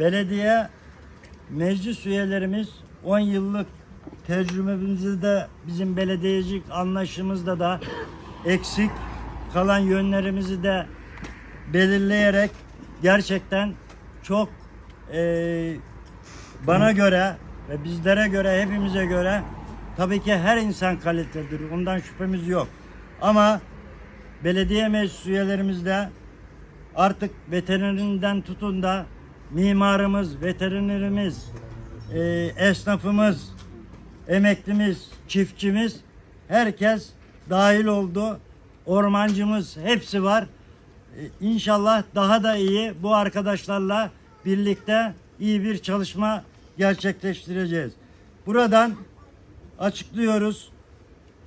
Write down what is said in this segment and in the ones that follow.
belediye meclis üyelerimiz 10 yıllık tecrübemizde de bizim belediyecilik anlayışımızda da eksik kalan yönlerimizi de belirleyerek gerçekten çok eee, bana göre ve bizlere göre hepimize göre tabii ki her insan kalitelidir. Ondan şüphemiz yok. Ama belediye meclis üyelerimizde artık veterinerinden tutun da mimarımız, veterinerimiz, e, esnafımız, emeklimiz, çiftçimiz herkes dahil oldu. Ormancımız hepsi var. E, İnşallah daha da iyi bu arkadaşlarla birlikte iyi bir çalışma gerçekleştireceğiz. Buradan açıklıyoruz.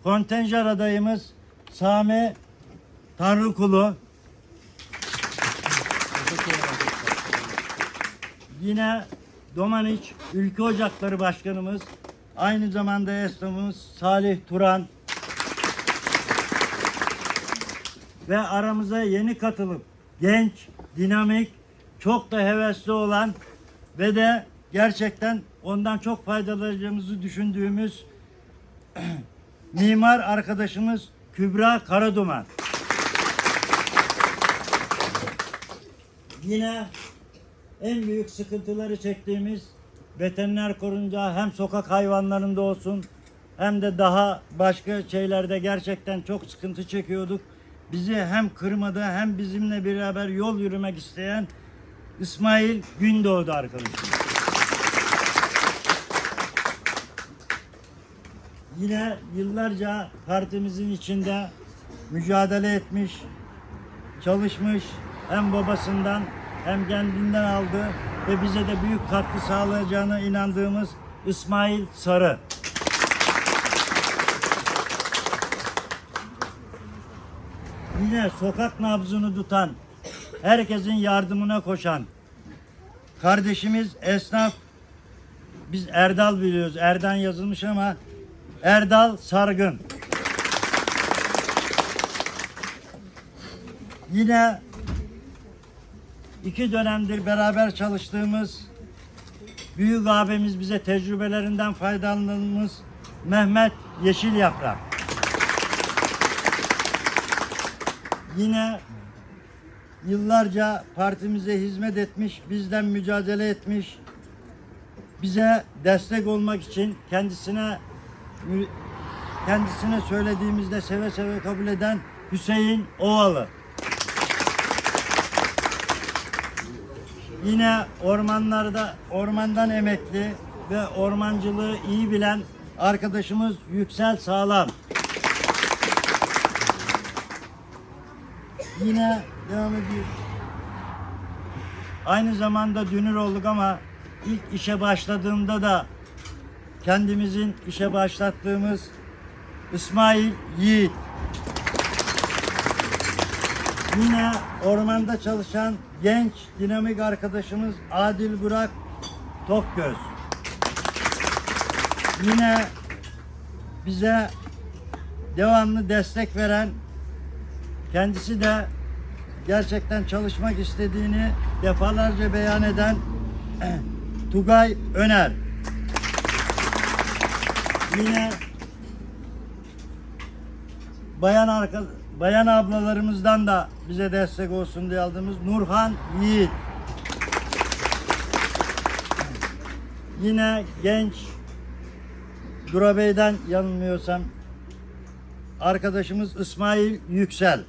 Kontenjan adayımız Sami Tanrıkulu. Yine Domaniç Ülke Ocakları Başkanımız, aynı zamanda esnafımız Salih Turan ve aramıza yeni katılıp genç, dinamik, çok da hevesli olan ve de gerçekten ondan çok faydalanacağımızı düşündüğümüz mimar arkadaşımız Kübra Karaduman. Yine en büyük sıkıntıları çektiğimiz veteriner korunca hem sokak hayvanlarında olsun hem de daha başka şeylerde gerçekten çok sıkıntı çekiyorduk. Bizi hem kırmadı hem bizimle beraber yol yürümek isteyen İsmail Gündoğdu arkadaşım. Yine yıllarca partimizin içinde mücadele etmiş, çalışmış hem babasından hem kendinden aldı ve bize de büyük katkı sağlayacağına inandığımız İsmail Sarı. Yine sokak nabzını tutan, herkesin yardımına koşan kardeşimiz esnaf biz Erdal biliyoruz. Erdan yazılmış ama Erdal Sargın. Yine iki dönemdir beraber çalıştığımız büyük abimiz bize tecrübelerinden faydalandığımız Mehmet Yeşil Yaprak. Yine yıllarca partimize hizmet etmiş, bizden mücadele etmiş, bize destek olmak için kendisine kendisine söylediğimizde seve seve kabul eden Hüseyin Ovalı. Yine ormanlarda ormandan emekli ve ormancılığı iyi bilen arkadaşımız Yüksel Sağlam. Yine devam ediyor. Aynı zamanda dünür olduk ama ilk işe başladığımda da kendimizin işe başlattığımız İsmail Yiğit. Yine ormanda çalışan genç dinamik arkadaşımız Adil Burak Tokgöz. Yine bize devamlı destek veren kendisi de gerçekten çalışmak istediğini defalarca beyan eden Tugay Öner. Yine bayan arka, bayan ablalarımızdan da bize destek olsun diye aldığımız Nurhan Yiğit. Yine genç Durabey'den yanılmıyorsam arkadaşımız İsmail Yüksel.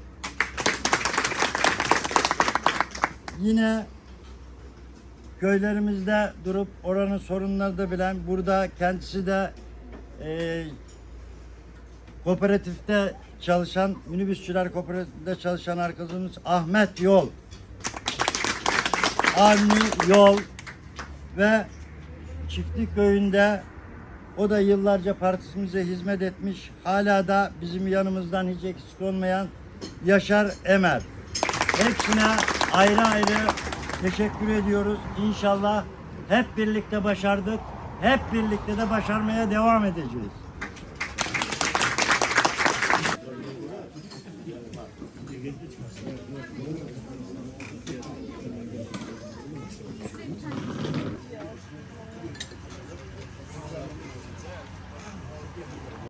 Yine köylerimizde durup oranın sorunları da bilen burada kendisi de e, kooperatifte çalışan minibüsçüler kooperatifinde çalışan arkadaşımız Ahmet Yol. Avni Yol ve Çiftlik Köyü'nde o da yıllarca partisimize hizmet etmiş. Hala da bizim yanımızdan hiç eksik olmayan Yaşar Emer. Hepsine ayrı ayrı teşekkür ediyoruz. İnşallah hep birlikte başardık. Hep birlikte de başarmaya devam edeceğiz.